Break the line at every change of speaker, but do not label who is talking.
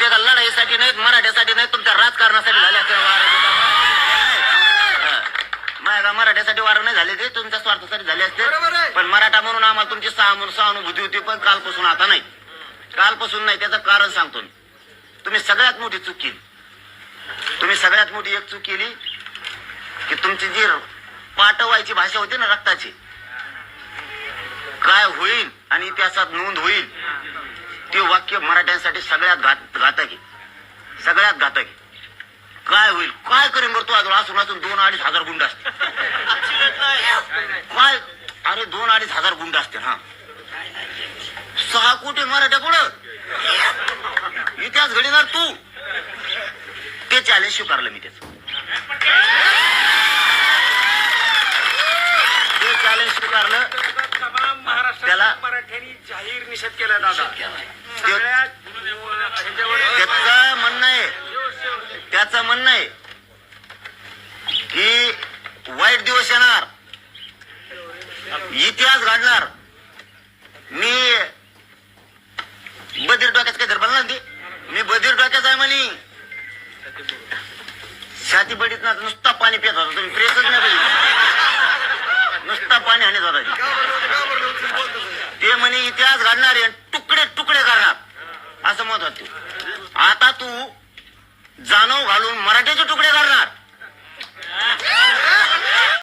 ते का लढाईसाठी नाहीत मराठ्यासाठी नाहीत तुमच्या राजकारणासाठी झाले वार. माझ्या मराठ्यासाठी वार नाही झाले ते तुमच्या स्वार्थासाठी झाले. असते. पण मराठा म्हणून आम्हाला तुमची सहानु- सहानुभूती होती पण कालपासून आता नाही. कालपासून नाही त्याचं कारण सांगतो मी. तुम्ही सगळ्यात मोठी चूक केली. तुम्ही सगळ्यात मोठी एक चूक केली की तुमची जी पाठवायची भाषा होती ना रक्ताची काय होईल आणि इतिहासात नोंद होईल? ते वाक्य मराठ्यांसाठी सगळ्यात घात घातक आहे. सगळ्यात घातक आहे. काय होईल? काय करेन बरं तू? अजून असून असून दोन अडीच हजार गुंड असते काय? अरे दोन अडीच हजार गुंड असते हा. सहा कोटी मराठ्या पुढं. इतिहास घडीणार तू. ते चॅलेंज स्वीकारलं मी त्याच. ते चॅलेंज स्वीकारलं.
निषेध केला दादा.
त्याचं म्हणणं आहे. त्याचं म्हणणं आहे की वाईट दिवस येणार. इतिहास घडणार. मी बधीर डोक्यात काय बनला ना ते मी बधीर डोक्यात आहे म्हणे. छाती बडीत ना नुसता पाणी पित होता. तुम्ही प्रेसच नाही नुसता पाणी आणत होता. इतिहास घडणार आहे तुकडे तुकडे करणार. असं मत होते. आता तू जाणव घालून मराठीचे तुकडे